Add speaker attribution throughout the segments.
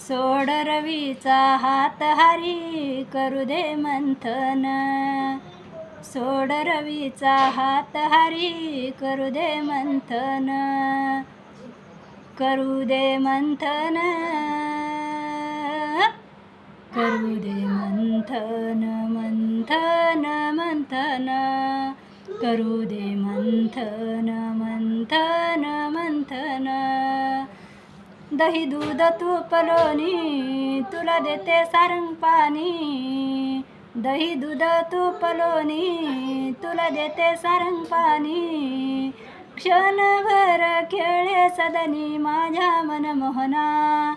Speaker 1: सोड रवीचा हात हारी करू दे मंथन. सोड रवीचा हात हारी करू दे मंथन. करू दे मंथन. करू दे मंथन मंथन मंथन. करू दे मंथन मंथन मंथन. दही दूध तूप लोणी तुला देते सारंग पाणी. दही दूध तूप लोणी तुला देते सारंग पाणी. क्षणभर खेळे सदनी माझ्या मनमोहना.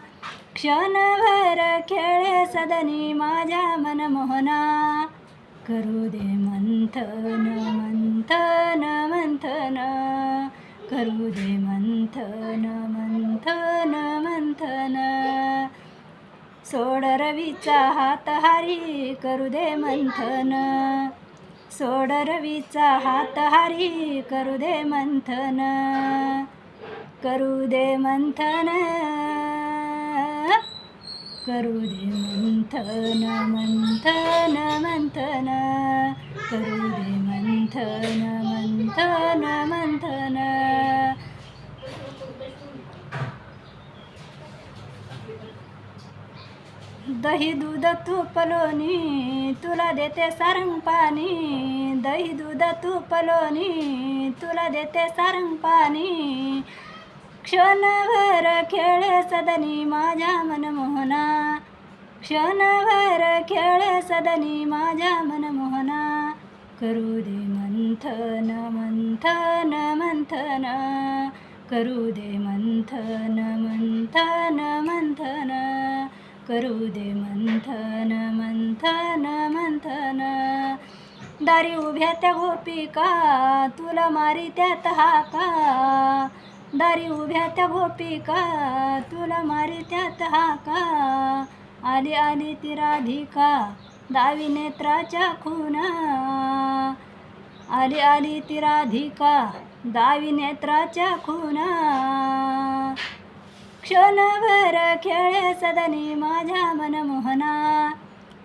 Speaker 1: क्षणभर खेळे सदनी माझ्या मनमोहना. करू दे मंथन मंथन मंथन. करू दे मंथन मंथन. मंथन सोड रवीचा हात हारी करू दे मंथन. सोड रवीचा हात हारी करू दे मंथन. करू दे मंथन. करू दे मंथन मंथन मंथन. करू दे मंथन मंथन मंथन. दही दूध तूप लोणी तुला देते सारंग पाणी. दही दूध तूप लोणी तुला देते सारंग पाणी. क्षणभर खेळे सदनी माझ्या मनमोहना. क्षणभर खेळ सदनी माझ्या मनमोहना. करू दे मंथन मंथन मंथन. करू दे मंथन मंथन मंथन. करू दे मंथन मंथन मंथन. दारी उभ्या त्या गोपिका तुला मारी त्यात हाका. दारी उभ्या त्या गोपिका तुला मारी त्यात हाका. आली आली ती राधिका दावी नेत्राच्या खुना. आली आली ती राधिका दावी नेत्राच्या खुना. क्षणभर खेळे सदनी माझ्या मनमोहना.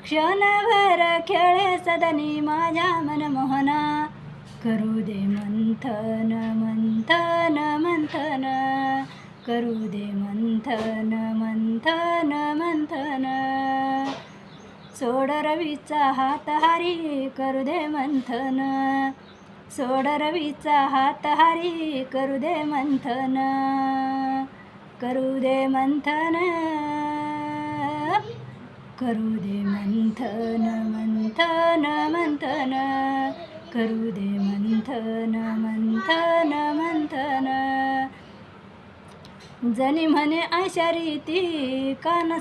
Speaker 1: क्षणभर खेळे सदनी माझ्या मनमोहना. करू दे मंथन मंथन मंथन. करू दे मंथन मंथन मंथन. सोड रवीचा हात हारी करू दे मंथन. सोड रवीचा हात हारी करू दे मंथन. करू दे मंथन करू दे मंथन मंथन मंथन करू दे मंथन मंथन मंथन. जनी म्हणे अशा रीती कान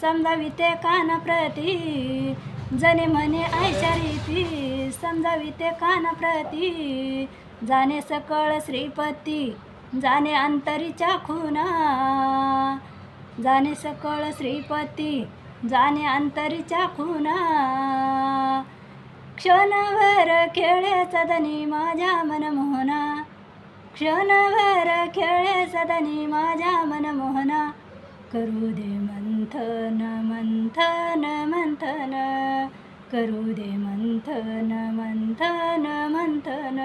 Speaker 1: समजाविते कान प्रती. जने म्हणे अशा रीती समजाविते कान प्रती. जाणे सकळ श्रीपती जाणे अंतरीच्या खुना जाणे सकळ श्रीपती जाणे अंतरीच्या खुना क्षणभर खेळे सदनी माझ्या मनमोहना. क्षणभर खेळे सदनी माझ्या मनमोहना. करू दे मंथन मंथन मंथन. करू दे मंथन मंथन मंथन.